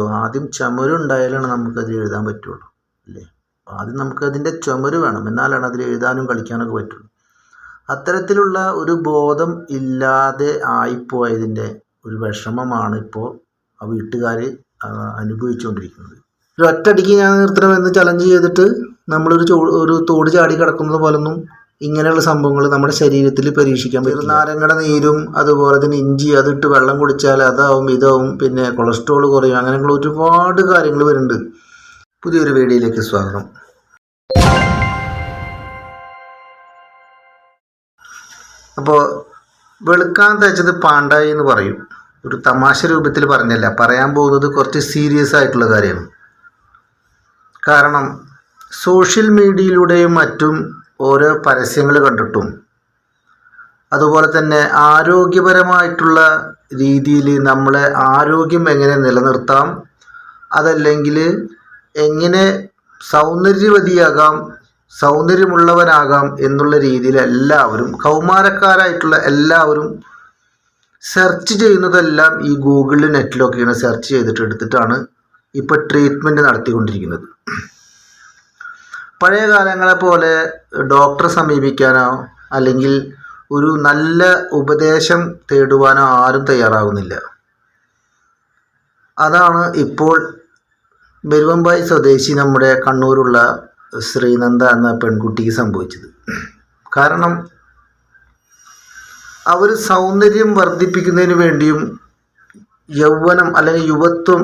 പറ്റുള്ളൂ. ആദ്യം ചുമരുണ്ടായാലാണ് നമുക്കതിൽ എഴുതാൻ പറ്റുള്ളൂ അല്ലേ? ആദ്യം നമുക്കതിന്റെ ചുമര് വേണം എന്നാലാണ് അതിൽ എഴുതാനും കളിക്കാനൊക്കെ പറ്റുള്ളൂ. അത്തരത്തിലുള്ള ഒരു ബോധം ഇല്ലാതെ ആയിപ്പോയതിന്റെ ഒരു വിഷമമാണ് ഇപ്പോൾ ആ വീട്ടുകാർ അനുഭവിച്ചുകൊണ്ടിരിക്കുന്നത്. ഒരു ഒറ്റയടിക്ക് ഞാൻ നിർത്തണമെന്ന് ചലഞ്ച് ചെയ്തിട്ട് നമ്മളൊരു ചോ ഒരു തോട് ചാടി കിടക്കുന്നത് പോലൊന്നും ഇങ്ങനെയുള്ള സംഭവങ്ങൾ നമ്മുടെ ശരീരത്തിൽ പരീക്ഷിക്കാൻ പറ്റും നാരങ്ങയുടെ നീരും അതുപോലെ തന്നെ ഇഞ്ചി അതിട്ട് വെള്ളം കുടിച്ചാൽ അതാവും ഇതാവും പിന്നെ കൊളസ്ട്രോൾ കുറയും അങ്ങനെയുള്ള ഒരുപാട് കാര്യങ്ങൾ വരുന്നുണ്ട്. പുതിയൊരു വീഡിയോയിലേക്ക് സ്വാഗതം. അപ്പോൾ വെളുക്കാൻ തേച്ചത് പാണ്ടായി എന്ന് പറയും. ഒരു തമാശ രൂപത്തിൽ പറഞ്ഞല്ല പറയാൻ പോകുന്നത് കുറച്ച് സീരിയസ് ആയിട്ടുള്ള കാര്യമാണ്. കാരണം സോഷ്യൽ മീഡിയയിലൂടെയും മറ്റും ഓരോ പരസ്യങ്ങൾ കണ്ടിട്ടും. അതുപോലെ തന്നെ ആരോഗ്യപരമായിട്ടുള്ള രീതിയിൽ നമ്മളെ ആരോഗ്യം എങ്ങനെ നിലനിർത്താം അതല്ലെങ്കിൽ എങ്ങനെ സൗന്ദര്യവതിയാകാം സൗന്ദര്യമുള്ളവനാകാം എന്നുള്ള രീതിയിൽ എല്ലാവരും കൗമാരക്കാരായിട്ടുള്ള എല്ലാവരും സെർച്ച് ചെയ്യുന്നതെല്ലാം ഈ ഗൂഗിളിൽ നെറ്റിലൊക്കെയാണ് സെർച്ച് ചെയ്തിട്ട് എടുത്തിട്ടാണ് ഇപ്പോൾ ട്രീറ്റ്മെന്റ് നടത്തിക്കൊണ്ടിരിക്കുന്നത്. പഴയ കാലങ്ങളെ പോലെ ഡോക്ടറെ സമീപിക്കാനോ അല്ലെങ്കിൽ ഒരു നല്ല ഉപദേശം തേടുവാനോ ആരും തയ്യാറാകുന്നില്ല അതാണ് ഇപ്പോൾ ബെരുവമ്പായി സ്വദേശി നമ്മുടെ കണ്ണൂരുള്ള ശ്രീനന്ദ എന്ന പെൺകുട്ടിക്ക് സംഭവിച്ചത്. കാരണം അവർ സൗന്ദര്യം വർദ്ധിപ്പിക്കുന്നതിന് വേണ്ടിയും യൗവനം അല്ലെങ്കിൽ യുവത്വം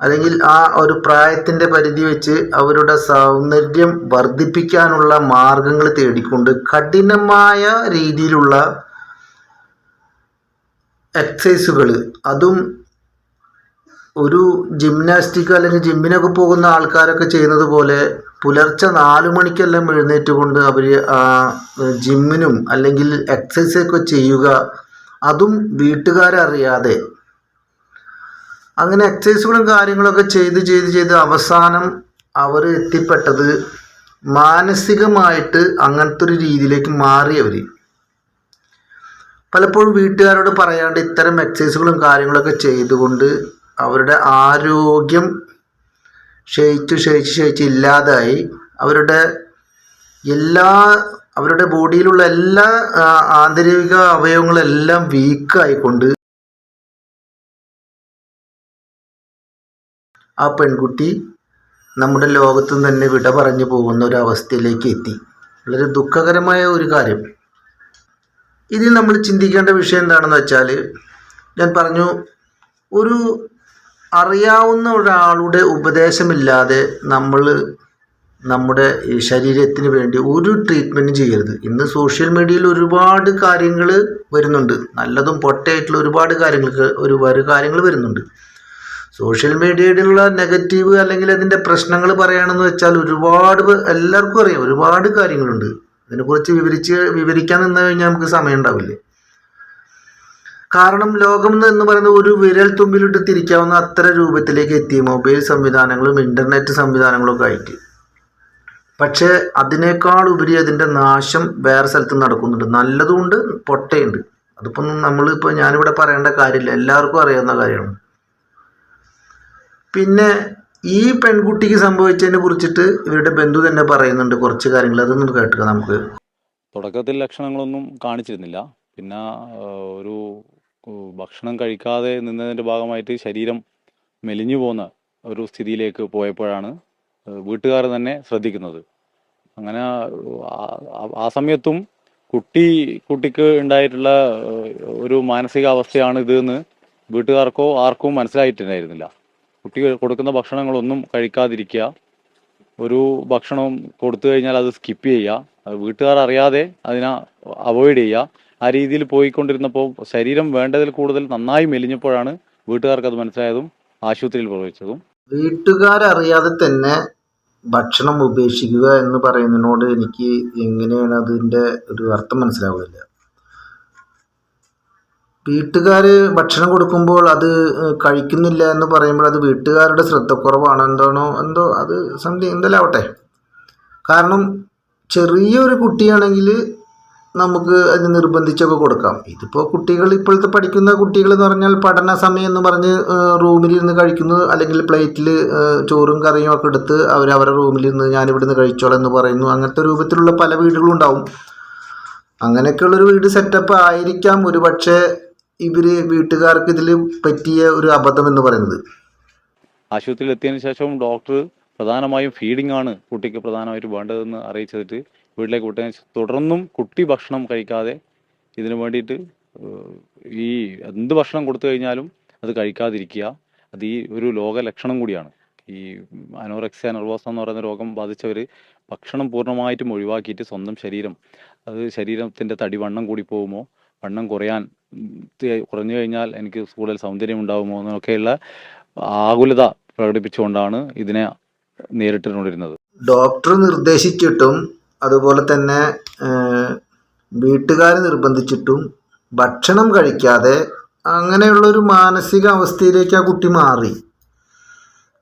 അല്ലെങ്കിൽ ആ ഒരു പ്രായത്തിന്റെ പരിധി വെച്ച് അവരുടെ സൗന്ദര്യം വർദ്ധിപ്പിക്കാനുള്ള മാർഗങ്ങൾ തേടിക്കൊണ്ട് കഠിനമായ രീതിയിലുള്ള എക്സസൈസുകൾ അതും ഒരു ജിംനാസ്റ്റിക് അല്ലെങ്കിൽ ജിമ്മിനൊക്കെ പോകുന്ന ആൾക്കാരൊക്കെ ചെയ്യുന്നത് പോലെ പുലർച്ചെ നാല് മണിക്കെല്ലാം എഴുന്നേറ്റ് കൊണ്ട് അവർ ജിമ്മിനും അല്ലെങ്കിൽ എക്സസൈസൊക്കെ ചെയ്യുക അതും വീട്ടുകാരറിയാതെ അങ്ങനെ എക്സസൈസുകളും കാര്യങ്ങളൊക്കെ ചെയ്ത് ചെയ്ത് ചെയ്ത് അവസാനം അവർ എത്തിപ്പെട്ടത് മാനസികമായിട്ട് അങ്ങനത്തെ ഒരു രീതിയിലേക്ക് മാറി അവർ പലപ്പോഴും വീട്ടുകാരോട് പറയാണ്ട് ഇത്തരം എക്സസൈസുകളും കാര്യങ്ങളൊക്കെ ചെയ്തുകൊണ്ട് അവരുടെ ആരോഗ്യം ക്ഷയിച്ച് ക്ഷയിച്ച് ക്ഷയിച്ച് ഇല്ലാതായി. അവരുടെ എല്ലാ അവരുടെ ബോഡിയിലുള്ള എല്ലാ ആന്തരിക അവയവങ്ങളെല്ലാം വീക്കായിക്കൊണ്ട് ആ പെൺകുട്ടി നമ്മുടെ ലോകത്ത് നിന്ന് തന്നെ വിട പറഞ്ഞു പോകുന്ന ഒരു അവസ്ഥയിലേക്ക് എത്തി. വളരെ ദുഃഖകരമായ ഒരു കാര്യം. ഇതിൽ നമ്മൾ ചിന്തിക്കേണ്ട വിഷയം എന്താണെന്ന് വെച്ചാൽ ഞാൻ പറഞ്ഞു ഒരു അറിയാവുന്ന ഒരാളുടെ ഉപദേശമില്ലാതെ നമ്മൾ നമ്മുടെ ശരീരത്തിന് വേണ്ടി ഒരു ട്രീറ്റ്മെന്റും ചെയ്യരുത്. ഇന്ന് സോഷ്യൽ മീഡിയയിൽ ഒരുപാട് കാര്യങ്ങൾ വരുന്നുണ്ട്. നല്ലതും പൊട്ടയായിട്ടുള്ള ഒരുപാട് കാര്യങ്ങൾക്ക് ഒരുപാട് കാര്യങ്ങൾ വരുന്നുണ്ട്. സോഷ്യൽ മീഡിയയിലുള്ള നെഗറ്റീവ് അല്ലെങ്കിൽ അതിന്റെ പ്രശ്നങ്ങൾ പറയുകയാണെന്ന് വെച്ചാൽ ഒരുപാട് എല്ലാവർക്കും അറിയാം. ഒരുപാട് കാര്യങ്ങളുണ്ട്. അതിനെക്കുറിച്ച് വിവരിച്ച് വിവരിക്കാൻ നിന്ന് കഴിഞ്ഞാൽ നമുക്ക് സമയം ഉണ്ടാവില്ലേ? കാരണം ലോകം എന്ന് പറയുന്നത് ഒരു വിരൽ തുമ്പിലിട്ട് തിരിക്കാവുന്ന അത്ര രൂപത്തിലേക്ക് എത്തി. മൊബൈൽ സംവിധാനങ്ങളും ഇന്റർനെറ്റ് സംവിധാനങ്ങളും ഒക്കെ ആയിട്ട്. പക്ഷേ അതിനേക്കാൾ ഉപരി അതിന്റെ നാശം വേറെ സ്ഥലത്ത് നടക്കുന്നുണ്ട്. നല്ലതുകൊണ്ട് പൊട്ടയുണ്ട്. അതിപ്പം നമ്മളിപ്പോൾ ഞാനിവിടെ പറയേണ്ട കാര്യമില്ല. എല്ലാവർക്കും അറിയാവുന്ന കാര്യമാണ്. പിന്നെ ഈ പെൺകുട്ടിക്ക് സംഭവിച്ചതിനെ കുറിച്ചിട്ട് ഇവരുടെ ബന്ധു തന്നെ പറയുന്നുണ്ട് കുറച്ച് കാര്യങ്ങൾ. അതൊന്നും കേട്ടുക നമുക്ക്. തുടക്കത്തിൽ ലക്ഷണങ്ങളൊന്നും കാണിച്ചിരുന്നില്ല. പിന്നെ ഒരു ഭക്ഷണം കഴിക്കാതെ നിന്നതിന്റെ ഭാഗമായിട്ട് ശരീരം മെലിഞ്ഞു പോകുന്ന ഒരു സ്ഥിതിയിലേക്ക് പോയപ്പോഴാണ് വീട്ടുകാർ തന്നെ ശ്രദ്ധിക്കുന്നത്. അങ്ങനെ ആ- സമയത്തും കുട്ടി കുട്ടിക്ക് ഉണ്ടായിട്ടുള്ള ഒരു മാനസികാവസ്ഥയാണ് ഇത് എന്ന് വീട്ടുകാർക്കോ ആർക്കും മനസ്സിലായിട്ടുണ്ടായിരുന്നില്ല. കുട്ടി കൊടുക്കുന്ന ഭക്ഷണങ്ങളൊന്നും കഴിക്കാതിരിക്കുക. ഒരു ഭക്ഷണം കൊടുത്തു കഴിഞ്ഞാൽ അത് സ്കിപ്പ് ചെയ്യുക. അത് വീട്ടുകാർ അറിയാതെ അതിനെ അവോയ്ഡ് ചെയ്യുക. ആ രീതിയിൽ പോയിക്കൊണ്ടിരുന്നപ്പോൾ ശരീരം വേണ്ടതിൽ കൂടുതൽ നന്നായി മെലിഞ്ഞപ്പോഴാണ് വീട്ടുകാർക്ക് അത് മനസ്സിലായതും ആശുപത്രിയിൽ പ്രവേശിച്ചതും. വീട്ടുകാരറിയാതെ തന്നെ ഭക്ഷണം ഉപേക്ഷിക്കുക എന്ന് പറയുന്നതിനോട് എനിക്ക് എങ്ങനെയാണ് അതിന്റെ ഒരു അർത്ഥം മനസ്സിലാവുന്നില്ല. വീട്ടുകാർ ഭക്ഷണം കൊടുക്കുമ്പോൾ അത് കഴിക്കുന്നില്ല എന്ന് പറയുമ്പോൾ അത് വീട്ടുകാരുടെ ശ്രദ്ധക്കുറവാണ്. എന്താണോ എന്തോ അത് സംതിങ് എന്തെല്ലാം ആവട്ടെ. കാരണം ചെറിയൊരു കുട്ടിയാണെങ്കിൽ നമുക്ക് അതിന് നിർബന്ധിച്ചൊക്കെ കൊടുക്കാം. ഇതിപ്പോൾ കുട്ടികൾ ഇപ്പോഴത്തെ പഠിക്കുന്ന കുട്ടികൾ എന്ന് പറഞ്ഞാൽ പഠന സമയം എന്ന് പറഞ്ഞ് റൂമിലിരുന്ന് കഴിക്കുന്നു. അല്ലെങ്കിൽ പ്ലേറ്റിൽ ചോറും കറിയും ഒക്കെ എടുത്ത് അവർ അവരുടെ റൂമിലിരുന്ന് ഞാനിവിടുന്ന് കഴിച്ചോളാം എന്ന് പറയുന്നു. അങ്ങനത്തെ രൂപത്തിലുള്ള പല വീടുകളും ഉണ്ടാവും. അങ്ങനെയൊക്കെയുള്ളൊരു വീട് സെറ്റപ്പ് ആയിരിക്കാം. ഒരു പക്ഷേ ഇവർ വീട്ടുകാർക്ക് ഇതിൽ പറ്റിയ ഒരു അബദ്ധം എന്ന് പറയുന്നത്. ആശുപത്രിയിൽ എത്തിയതിന് ശേഷം ഡോക്ടർ പ്രധാനമായും ഫീഡിംഗ് ആണ് കുട്ടിക്ക് പ്രധാനമായിട്ട് വേണ്ടതെന്ന് അറിയിച്ചിട്ട് വീട്ടിലേക്ക് വിട്ടതിന് തുടർന്നും കുട്ടി ഭക്ഷണം കഴിക്കാതെ ഇതിനു വേണ്ടിയിട്ട് ഈ എന്ത് ഭക്ഷണം കൊടുത്തു കഴിഞ്ഞാലും അത് കഴിക്കാതിരിക്കുക. അത് ഈ ഒരു ലോക ലക്ഷണം കൂടിയാണ്. ഈ അനോറക്സിയ നെർവോസ എന്ന് പറയുന്ന രോഗം ബാധിച്ചവർ ഭക്ഷണം പൂർണമായിട്ടും ഒഴിവാക്കിയിട്ട് സ്വന്തം ശരീരം അത് ശരീരത്തിന്റെ തടി വണ്ണം കൂടി പോകുമോ വണ്ണം കുറയാൻ കുറഞ്ഞു കഴിഞ്ഞാൽ എനിക്ക് കൂടുതൽ സൗന്ദര്യം ഉണ്ടാകുമോ എന്നൊക്കെയുള്ള ആകുലത പ്രകടിപ്പിച്ചുകൊണ്ടാണ് ഇതിനെ നേരിട്ടുകൊണ്ടിരുന്നത്. ഡോക്ടർ നിർദ്ദേശിച്ചിട്ടും അതുപോലെ തന്നെ വീട്ടുകാർ നിർബന്ധിച്ചിട്ടും ഭക്ഷണം കഴിക്കാതെ അങ്ങനെയുള്ളൊരു മാനസിക അവസ്ഥയിലേക്ക് ആ കുട്ടി മാറി.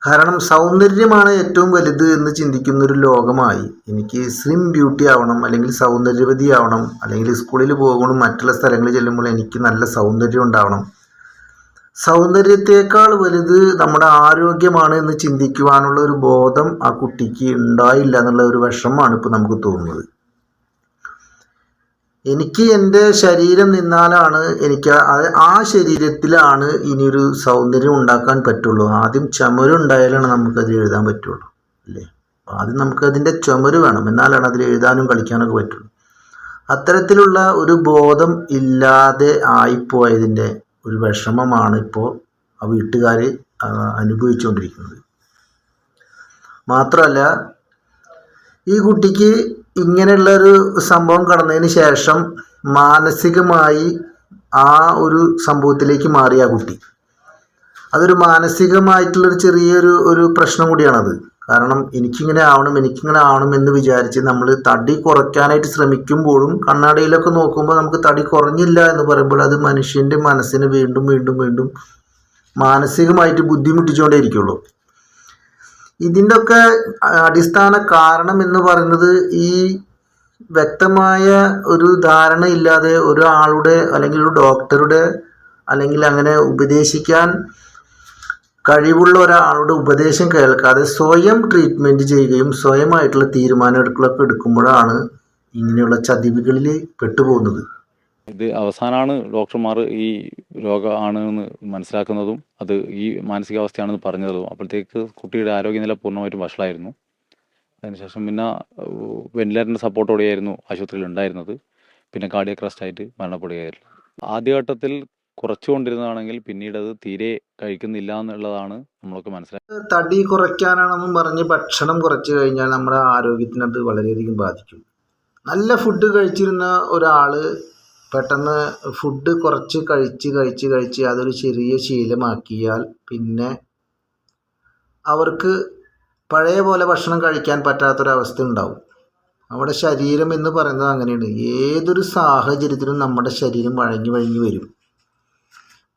കാരണം സൗന്ദര്യമാണ് ഏറ്റവും വലുത് എന്ന് ചിന്തിക്കുന്ന ഒരു ലോകമായി. എനിക്ക് സ്ലിം ബ്യൂട്ടി ആവണം അല്ലെങ്കിൽ സൗന്ദര്യവതി ആവണം അല്ലെങ്കിൽ സ്കൂളിൽ പോകണം മറ്റുള്ള സ്ഥലങ്ങളിൽ ചെല്ലുമ്പോൾ എനിക്ക് നല്ല സൗന്ദര്യം ഉണ്ടാവണം. സൗന്ദര്യത്തേക്കാൾ വലുത് നമ്മുടെ ആരോഗ്യമാണ് എന്ന് ചിന്തിക്കുവാനുള്ള ഒരു ബോധം ആ കുട്ടിക്ക് ഉണ്ടായില്ല എന്നുള്ള ഒരു വിഷമമാണ് ഇപ്പോൾ നമുക്ക് തോന്നുന്നത്. എനിക്ക് എന്റെ ശരീരം നിന്നാലാണ് എനിക്ക് ആ- ശരീരത്തിലാണ് ഇനിയൊരു സൗന്ദര്യം ഉണ്ടാക്കാൻ പറ്റുള്ളൂ. ആദ്യം ചുമരുണ്ടായാലാണ് നമുക്കതിൽ എഴുതാൻ പറ്റുള്ളൂ അല്ലേ? ആദ്യം നമുക്കതിന്റെ ചുമര് വേണം എന്നാലാണ് അതിൽ എഴുതാനും കളിക്കാനൊക്കെ പറ്റുള്ളൂ. അത്തരത്തിലുള്ള ഒരു ബോധം ഇല്ലാതെ ആയിപ്പോയതിന്റെ ഒരു വിഷമമാണ് ഇപ്പോൾ ആ വീട്ടുകാർ അനുഭവിച്ചുകൊണ്ടിരിക്കുന്നത്. മാത്രമല്ല ഈ കുട്ടിക്ക് ഇങ്ങനെയുള്ളൊരു സംഭവം കടന്നതിന് ശേഷം മാനസികമായി ആ ഒരു സംഭവത്തിലേക്ക് മാറി ആ കുട്ടി. അതൊരു മാനസികമായിട്ടുള്ളൊരു ചെറിയൊരു ഒരു പ്രശ്നം കൂടിയാണത്. കാരണം എനിക്കിങ്ങനെ ആവണം എനിക്കിങ്ങനെ ആവണം എന്ന് വിചാരിച്ച് നമ്മൾ തടി കുറയ്ക്കാനായിട്ട് ശ്രമിക്കുമ്പോഴും കണ്ണാടിയിലൊക്കെ നോക്കുമ്പോൾ നമുക്ക് തടി കുറഞ്ഞില്ല എന്ന് പറയുമ്പോൾ അത് മനുഷ്യന്റെ മനസ്സിനെ വീണ്ടും വീണ്ടും വീണ്ടും മാനസികമായിട്ട് ബുദ്ധിമുട്ടിച്ചുകൊണ്ടേ ഇരിക്കുള്ളൂ. ഇതിന്റെ ഒക്കെ അടിസ്ഥാന കാരണം എന്ന് പറയുന്നത് ഈ വ്യക്തമായ ഒരു ധാരണ ഇല്ലാതെ ഒരാളുടെ അല്ലെങ്കിൽ ഒരു ഡോക്ടറുടെ അല്ലെങ്കിൽ അങ്ങനെ ഉപദേശിക്കാൻ കഴിവുള്ള ഒരാളുടെ ഉപദേശം കേൾക്കാതെ സ്വയം ട്രീറ്റ്മെന്റ് ചെയ്യുകയും സ്വയമായിട്ടുള്ള തീരുമാനം എടുക്കലൊക്കെ എടുക്കുമ്പോഴാണ് ഇങ്ങനെയുള്ള ചതിവുകളിൽ പെട്ടുപോകുന്നത്. ഇത് അവസാനമാണ് ഡോക്ടർമാർ ഈ രോഗമാണ് എന്ന് മനസ്സിലാക്കുന്നതും അത് ഈ മാനസികാവസ്ഥയാണെന്ന് പറഞ്ഞതും. അപ്പോഴത്തേക്ക് കുട്ടിയുടെ ആരോഗ്യനില പൂർണമായിട്ടും വഷളായിരുന്നു. അതിനുശേഷം പിന്നെ വെന്റിലേറ്ററിന്റെ സപ്പോർട്ടോടെയായിരുന്നു ആശുപത്രിയിൽ ഉണ്ടായിരുന്നത്. പിന്നെ കാർഡിയക് ആയിട്ട് മരണപ്പെടുകയായിരുന്നു. ആദ്യഘട്ടത്തിൽ കുറച്ചുകൊണ്ടിരുന്നതാണെങ്കിൽ പിന്നീട് അത് തീരെ കഴിക്കുന്നില്ല എന്നുള്ളതാണ് നമ്മളൊക്കെ മനസ്സിലായത് തടി കുറയ്ക്കാനാണെന്നും പറഞ്ഞ് ഭക്ഷണം കുറച്ച് കഴിഞ്ഞാൽ നമ്മുടെ ആരോഗ്യത്തിനത് വളരെയധികം ബാധിക്കും. നല്ല ഫുഡ് കഴിച്ചിരുന്ന ഒരാൾ പെട്ടെന്ന് ഫുഡ് കുറച്ച് കഴിച്ച് കഴിച്ച് കഴിച്ച് അതൊരു ചെറിയ ശീലമാക്കിയാൽ പിന്നെ അവർക്ക് പഴയ പോലെ ഭക്ഷണം കഴിക്കാൻ പറ്റാത്തൊരവസ്ഥ ഉണ്ടാവും നമ്മുടെ ശരീരം എന്ന് പറയുന്നത് അങ്ങനെയാണ്. ഏതൊരു സാഹചര്യത്തിലും നമ്മുടെ ശരീരം വഴങ്ങി വഴങ്ങി വരും.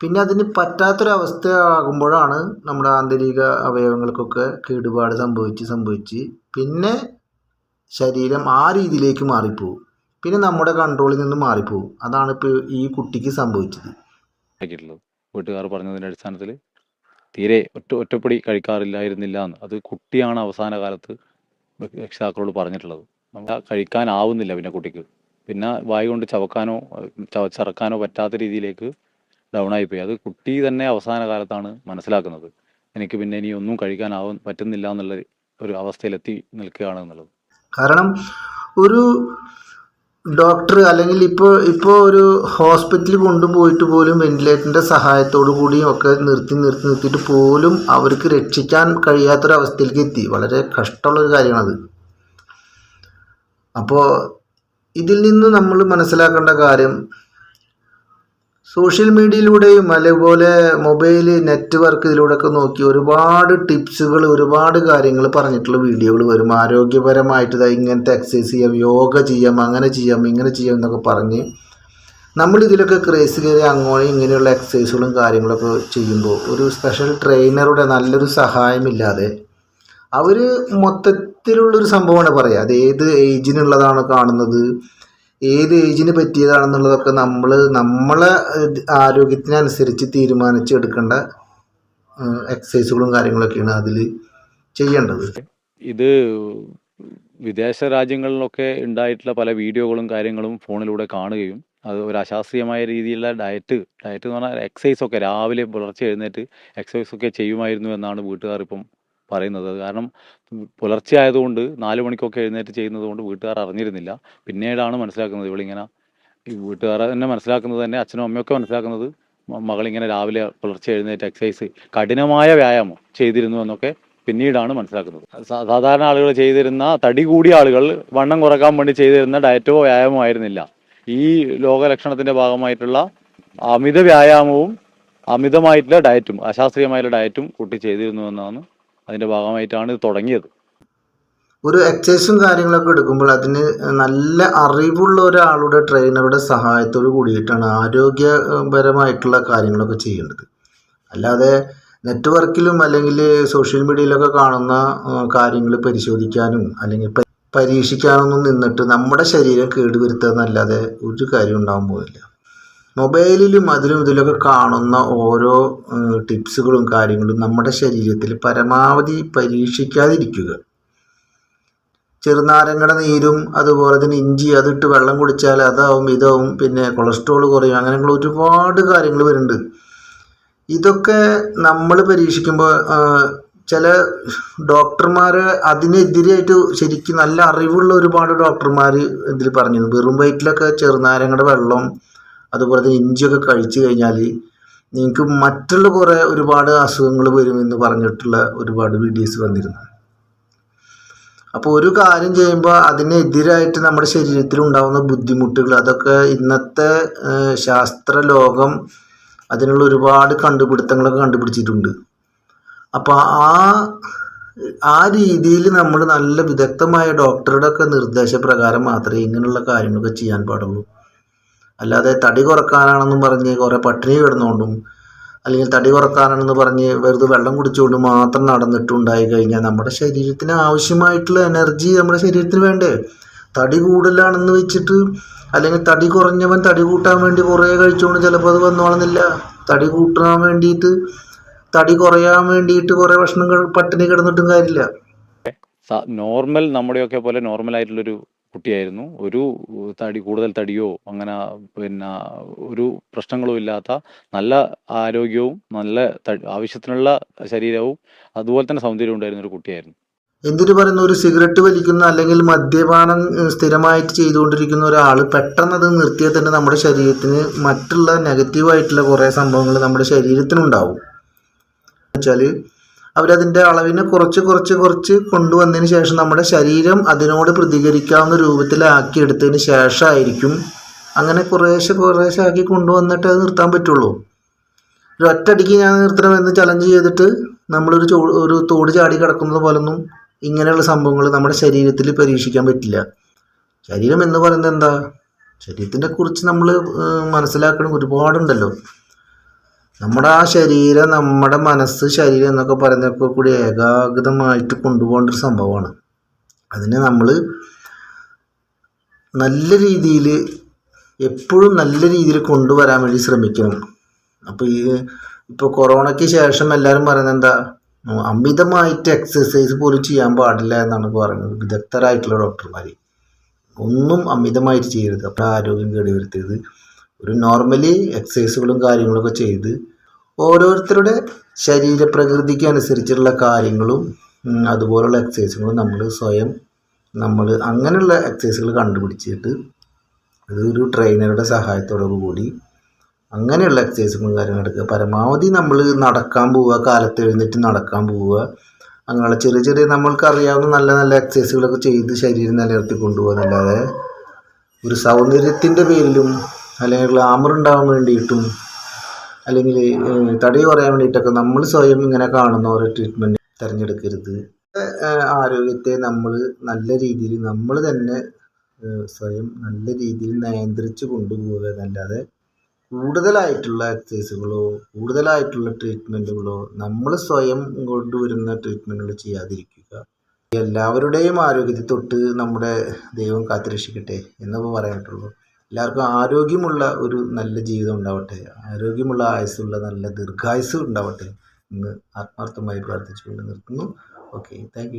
പിന്നെ അതിന് പറ്റാത്തൊരവസ്ഥ ആകുമ്പോഴാണ് നമ്മുടെ ആന്തരിക അവയവങ്ങൾക്കൊക്കെ കേടുപാട് സംഭവിച്ച് സംഭവിച്ച് പിന്നെ ശരീരം ആ രീതിയിലേക്ക് മാറിപ്പോവും. പിന്നെ നമ്മുടെ കൺട്രോളിൽ നിന്ന് മാറിപ്പോകും അതാണ് ഇപ്പോൾ ഈ കുട്ടിക്ക് സംഭവിച്ചത്. വീട്ടുകാർ പറഞ്ഞതിന്റെ അടിസ്ഥാനത്തിൽ തീരെ ഒറ്റ ഒറ്റപ്പടി കഴിക്കാറില്ലായിരുന്നില്ല എന്ന്. അത് കുട്ടിയാണ് അവസാന കാലത്ത് രക്ഷിതാക്കളോട് പറഞ്ഞിട്ടുള്ളത്. നമുക്ക് കഴിക്കാനാവുന്നില്ല പിന്നെ കുട്ടിക്ക്. പിന്നെ വായ കൊണ്ട് ചവക്കാനോ ചവച്ചിറക്കാനോ ചവച്ചറക്കാനോ പറ്റാത്ത രീതിയിലേക്ക് ഡൗൺ ആയിപ്പോയി അത് കുട്ടി തന്നെ അവസാന കാലത്താണ് മനസ്സിലാക്കുന്നത്. എനിക്ക് പിന്നെ ഇനി ഒന്നും കഴിക്കാനാവും പറ്റുന്നില്ല എന്നുള്ള ഒരു അവസ്ഥയിലെത്തി നിൽക്കുകയാണ് എന്നുള്ളത്. കാരണം ഒരു ഡോക്ടർ അല്ലെങ്കിൽ ഇപ്പോൾ ഇപ്പോൾ ഒരു ഹോസ്പിറ്റലിൽ കൊണ്ടുപോയിട്ട് പോലും വെന്റിലേറ്ററിന്റെ സഹായത്തോടു കൂടിയും ഒക്കെ നിർത്തി നിർത്തി നിർത്തിയിട്ട് പോലും അവർക്ക് രക്ഷിക്കാൻ കഴിയാത്തൊരവസ്ഥയിലേക്ക് എത്തി. വളരെ കഷ്ടമുള്ളൊരു കാര്യമാണത്. അപ്പോൾ ഇതിൽ നിന്ന് നമ്മൾ മനസ്സിലാക്കേണ്ട കാര്യം സോഷ്യൽ മീഡിയയിലൂടെയും അതുപോലെ മൊബൈൽ നെറ്റ്വർക്ക് ഇതിലൂടെയൊക്കെ നോക്കി ഒരുപാട് ടിപ്സുകൾ ഒരുപാട് കാര്യങ്ങൾ പറഞ്ഞിട്ടുള്ള വീഡിയോകൾ വരും. ആരോഗ്യപരമായിട്ട് ഇങ്ങനത്തെ എക്സസൈസ് ചെയ്യാം യോഗ ചെയ്യാം അങ്ങനെ ചെയ്യാം ഇങ്ങനെ ചെയ്യാം എന്നൊക്കെ പറഞ്ഞ് നമ്മൾ ഇതിലൊക്കെ ക്രേസ് കയറി അങ്ങോട്ട് ഇങ്ങനെയുള്ള എക്സസൈസുകളും കാര്യങ്ങളൊക്കെ ചെയ്യുമ്പോൾ ഒരു സ്പെഷ്യൽ ട്രെയിനറുടെ നല്ലൊരു സഹായമില്ലാതെ അവർ മൊത്തത്തിലുള്ളൊരു സംഭവമാണ് പറയുക. അത് ഏത് ഏജിനുള്ളതാണ് കാണുന്നത് ഏത് ഏജിന് പറ്റിയതാണെന്നുള്ളതൊക്കെ നമ്മൾ നമ്മളെ ആരോഗ്യത്തിനനുസരിച്ച് തീരുമാനിച്ചെടുക്കേണ്ട എക്സസൈസുകളും കാര്യങ്ങളൊക്കെയാണ് അതിൽ ചെയ്യേണ്ടത്. ഇത് വിദേശ രാജ്യങ്ങളിലൊക്കെ ഉണ്ടായിട്ടുള്ള പല വീഡിയോകളും കാര്യങ്ങളും ഫോണിലൂടെ കാണുകയും അത് ഒരു അശാസ്ത്രീയമായ രീതിയിലുള്ള ഡയറ്റ് ഡയറ്റ് എന്ന് പറഞ്ഞാൽ എക്സസൈസ് ഒക്കെ രാവിലെ പുലർച്ചെ എഴുന്നേറ്റ് എക്സസൈസ് ഒക്കെ ചെയ്യുമായിരുന്നു എന്നാണ് വീട്ടുകാർ ഇപ്പം പറയുന്നത്. കാരണം പുലർച്ചെ ആയതുകൊണ്ട് നാല് മണിക്കൊക്കെ എഴുന്നേറ്റ് ചെയ്യുന്നത് കൊണ്ട് വീട്ടുകാർ അറിഞ്ഞിരുന്നില്ല. പിന്നീടാണ് മനസ്സിലാക്കുന്നത് ഇവളിങ്ങനെ ഈ വീട്ടുകാർ തന്നെ മനസ്സിലാക്കുന്നത് തന്നെ അച്ഛനും അമ്മയൊക്കെ മനസ്സിലാക്കുന്നത് മകളിങ്ങനെ രാവിലെ പുലർച്ചെ എഴുന്നേറ്റ് എക്സസൈസ് കഠിനമായ വ്യായാമം ചെയ്തിരുന്നു എന്നൊക്കെ പിന്നീടാണ് മനസ്സിലാക്കുന്നത്. സാധാരണ ആളുകൾ ചെയ്തിരുന്ന തടി കൂടിയ ആളുകൾ വണ്ണം കുറയ്ക്കാൻ വേണ്ടി ചെയ്തിരുന്ന ഡയറ്റോ വ്യായാമോ ആയിരുന്നില്ല. ഈ ലോകലക്ഷണത്തിന്റെ ഭാഗമായിട്ടുള്ള അമിത വ്യായാമവും അമിതമായിട്ടുള്ള ഡയറ്റും അശാസ്ത്രീയമായിട്ടുള്ള ഡയറ്റും കുട്ടി ചെയ്തിരുന്നു എന്നാണ് അതിന്റെ ഭാഗമായിട്ടാണ് ഇത് തുടങ്ങിയത്. ഒരു എക്സസൈസും കാര്യങ്ങളൊക്കെ എടുക്കുമ്പോൾ അതിന് നല്ല അറിവുള്ള ഒരാളുടെ ട്രെയിനറുടെ സഹായത്തോട് കൂടിയിട്ടാണ് ആരോഗ്യപരമായിട്ടുള്ള കാര്യങ്ങളൊക്കെ ചെയ്യേണ്ടത്. അല്ലാതെ നെറ്റ്വർക്കിലും അല്ലെങ്കിൽ സോഷ്യൽ മീഡിയയിലൊക്കെ കാണുന്ന കാര്യങ്ങൾ പരിശോധിക്കാനും അല്ലെങ്കിൽ പരീക്ഷിക്കാനൊന്നും നിന്നിട്ട് നമ്മുടെ ശരീരം കേടുവരുത്തുക എന്നല്ലാതെ ഒരു കാര്യം ഉണ്ടാകാൻ പോകുന്നില്ല. മൊബൈലിലും അതിലും ഇതിലൊക്കെ കാണുന്ന ഓരോ ടിപ്സുകളും കാര്യങ്ങളും നമ്മുടെ ശരീരത്തിൽ പരമാവധി പരീക്ഷിക്കാതിരിക്കുക. ചെറുനാരങ്ങയുടെ നീരും അതുപോലെ തന്നെ ഇഞ്ചി അതിട്ട് വെള്ളം കുടിച്ചാൽ അതാവും ഇതാവും പിന്നെ കൊളസ്ട്രോൾ കുറയും അങ്ങനെയുള്ള ഒരുപാട് കാര്യങ്ങൾ വരുന്നുണ്ട്. ഇതൊക്കെ നമ്മൾ പരീക്ഷിക്കുമ്പോൾ ചില ഡോക്ടർമാർ അതിനെതിരായിട്ട് ശരിക്കും നല്ല അറിവുള്ള ഒരുപാട് ഡോക്ടർമാർ ഇതിൽ പറഞ്ഞിരുന്നു. വെറും വയറ്റിലൊക്കെ ചെറുനാരങ്ങയുടെ വെള്ളം അതുപോലെ തന്നെ ഇഞ്ചിയൊക്കെ കഴിച്ചു കഴിഞ്ഞാൽ നിങ്ങൾക്ക് മറ്റുള്ള കുറേ ഒരുപാട് അസുഖങ്ങൾ വരുമെന്ന് പറഞ്ഞിട്ടുള്ള ഒരുപാട് വീഡിയോസ് വന്നിരുന്നു. അപ്പോൾ ഒരു കാര്യം ചെയ്യുമ്പോൾ അതിനെതിരായിട്ട് നമ്മുടെ ശരീരത്തിൽ ഉണ്ടാകുന്ന ബുദ്ധിമുട്ടുകൾ അതൊക്കെ ഇന്നത്തെ ശാസ്ത്ര ലോകം അതിനുള്ള ഒരുപാട് കണ്ടുപിടുത്തങ്ങളൊക്കെ കണ്ടുപിടിച്ചിട്ടുണ്ട്. അപ്പോൾ ആ ആ രീതിയിൽ നമ്മൾ നല്ല വിദഗ്ധമായ ഡോക്ടറുടെ ഒക്കെ നിർദ്ദേശപ്രകാരം മാത്രമേ ഇങ്ങനെയുള്ള കാര്യങ്ങളൊക്കെ ചെയ്യാൻ പാടുള്ളൂ. അല്ലാതെ തടി കുറക്കാനാണെന്നും പറഞ്ഞ് കുറേ പട്ടിണി കിടന്നുകൊണ്ടും അല്ലെങ്കിൽ തടി കുറക്കാനാണെന്ന് പറഞ്ഞ് വെറുതെ വെള്ളം കുടിച്ചുകൊണ്ട് മാത്രം നടന്നിട്ടുണ്ടായി കഴിഞ്ഞാൽ നമ്മുടെ ശരീരത്തിന് ആവശ്യമായിട്ടുള്ള എനർജി നമ്മുടെ ശരീരത്തിന് വേണ്ടേ? തടി കൂടുതലാണെന്ന് വെച്ചിട്ട് അല്ലെങ്കിൽ തടി കുറഞ്ഞവൻ തടി കൂട്ടാൻ വേണ്ടി കുറേ കഴിച്ചുകൊണ്ട് ചിലപ്പോൾ അത് വന്നോളുന്നില്ല. തടി കൂട്ടാൻ വേണ്ടിയിട്ട് തടി കുറയാൻ വേണ്ടിയിട്ട് കുറേ ഭക്ഷണം പട്ടിണി കിടന്നിട്ടും കാര്യമില്ല. നോർമൽ നമ്മുടെയൊക്കെ പോലെ നോർമൽ ആയിട്ടുള്ളൊരു കുട്ടിയായിരുന്നു. ഒരു തടി കൂടുതൽ തടിയോ അങ്ങനെ പിന്നെ ഒരു പ്രശ്നങ്ങളും ഇല്ലാത്ത നല്ല ആരോഗ്യവും നല്ല ആവശ്യത്തിനുള്ള ശരീരവും അതുപോലെ തന്നെ സൗന്ദര്യവും ഉണ്ടായിരുന്ന ഒരു കുട്ടിയായിരുന്നു. എന്തിനു പറയുന്ന ഒരു സിഗരറ്റ് വലിക്കുന്ന അല്ലെങ്കിൽ മദ്യപാനം സ്ഥിരമായിട്ട് ചെയ്തുകൊണ്ടിരിക്കുന്ന ഒരാൾ പെട്ടെന്ന് അത് നിർത്തിയാൽ തന്നെ നമ്മുടെ ശരീരത്തിന് മറ്റുള്ള നെഗറ്റീവായിട്ടുള്ള കുറേ സംഭവങ്ങൾ നമ്മുടെ ശരീരത്തിനുണ്ടാവും. വെച്ചാൽ അവരതിന്റെ അളവിനെ കുറച്ച് കുറച്ച് കുറച്ച് കൊണ്ടുവന്നതിന് ശേഷം നമ്മുടെ ശരീരം അതിനോട് പ്രതികരിക്കാവുന്ന രൂപത്തിലാക്കി എടുത്തതിന് ശേഷമായിരിക്കും. അങ്ങനെ കുറേശ്ശെ കുറേശ്ശെ ആക്കി കൊണ്ടുവന്നിട്ട് അത് നിർത്താൻ പറ്റുള്ളൂ. ഒരു ഒറ്റടിക്ക് ഞാൻ നിർത്തണമെന്ന് ചലഞ്ച് ചെയ്തിട്ട് നമ്മളൊരു ചോ ഒരു തോട് ചാടി കിടക്കുന്നത് പോലൊന്നും ഇങ്ങനെയുള്ള സംഭവങ്ങൾ നമ്മുടെ ശരീരത്തിൽ പരീക്ഷിക്കാൻ പറ്റില്ല. ശരീരം എന്ന് പറയുന്നത് എന്താ? ശരീരത്തിനെ കുറിച്ച് നമ്മൾ മനസ്സിലാക്കണം ഒരുപാടുണ്ടല്ലോ. നമ്മുടെ ആ ശരീരം നമ്മുടെ മനസ്സ് ശരീരം എന്നൊക്കെ പറയുന്നതൊക്കെ കൂടി ഏകാഗ്രതമായിട്ട് കൊണ്ടുപോകേണ്ട ഒരു സംഭവമാണ്. അതിനെ നമ്മൾ നല്ല രീതിയിൽ എപ്പോഴും നല്ല രീതിയിൽ കൊണ്ടുവരാൻ വേണ്ടി ശ്രമിക്കണം. അപ്പോൾ ഈ ഇപ്പോൾ കൊറോണയ്ക്ക് ശേഷം എല്ലാവരും പറയുന്നത് എന്താ? അമിതമായിട്ട് എക്സസൈസ് പോലും ചെയ്യാൻ പാടില്ല എന്നാണ് പറയുന്നത് വിദഗ്ധരായിട്ടുള്ള ഡോക്ടർമാർ ഒന്നും അമിതമായിട്ട് ചെയ്യരുത്. അപ്പോൾ ആരോഗ്യം കേടുവരുത്തരുത്. ഒരു നോർമലി എക്സസൈസുകളും കാര്യങ്ങളൊക്കെ ചെയ്ത് ഓരോരുത്തരുടെ ശരീരപ്രകൃതിക്ക് അനുസരിച്ചുള്ള കാര്യങ്ങളും അതുപോലുള്ള എക്സസൈസുകളും നമ്മൾ സ്വയം നമ്മൾ അങ്ങനെയുള്ള എക്സസൈസുകൾ കണ്ടുപിടിച്ചിട്ട് അതൊരു ട്രെയിനറുടെ സഹായത്തോടു കൂടി അങ്ങനെയുള്ള എക്സസൈസുകളും കാര്യങ്ങളും എടുക്കുക പരമാവധി നമ്മൾ നടക്കാൻ പോവുക കാലത്ത് എഴുന്നേറ്റ് നടക്കാൻ പോവുക അങ്ങനെയുള്ള ചെറിയ ചെറിയ നമ്മൾക്കറിയാവുന്ന നല്ല നല്ല എക്സസൈസുകളൊക്കെ ചെയ്ത് ശരീരം നിലനിർത്തി കൊണ്ടുപോകുക ഒരു സൗന്ദര്യത്തിന്റെ പേരിലും അല്ലെങ്കിൽ ഗ്ലാമർ ഉണ്ടാകാൻ വേണ്ടിയിട്ടും അല്ലെങ്കിൽ തടി കുറയാൻ വേണ്ടിയിട്ടൊക്കെ നമ്മൾ സ്വയം ഇങ്ങനെ കാണുന്ന ഓരോ ട്രീറ്റ്മെന്റ് തിരഞ്ഞെടുക്കരുത്. ആരോഗ്യത്തെ നമ്മൾ നല്ല രീതിയിൽ നമ്മൾ തന്നെ സ്വയം നല്ല രീതിയിൽ നിയന്ത്രിച്ച് കൊണ്ടുപോവുക എന്നല്ലാതെ കൂടുതലായിട്ടുള്ള എക്സസൈസുകളോ കൂടുതലായിട്ടുള്ള ട്രീറ്റ്മെന്റുകളോ നമ്മൾ സ്വയം കൊണ്ടുവരുന്ന ട്രീറ്റ്മെന്റുകൾ ചെയ്യാതിരിക്കുക. എല്ലാവരുടെയും ആരോഗ്യത്തെ തൊട്ട് നമ്മുടെ ദൈവം കാത്തുരക്ഷിക്കട്ടെ എന്നപ്പോൾ പറയാനുള്ളൂ. എല്ലാവർക്കും ആരോഗ്യമുള്ള ഒരു നല്ല ജീവിതം ഉണ്ടാവട്ടെ. ആരോഗ്യമുള്ള ആയുസ്സുള്ള നല്ല ദീർഘായുസ് ഉണ്ടാവട്ടെ എന്ന് ആത്മാർത്ഥമായി പ്രാർത്ഥിച്ചുകൊണ്ട് നിർത്തുന്നു. Okay thank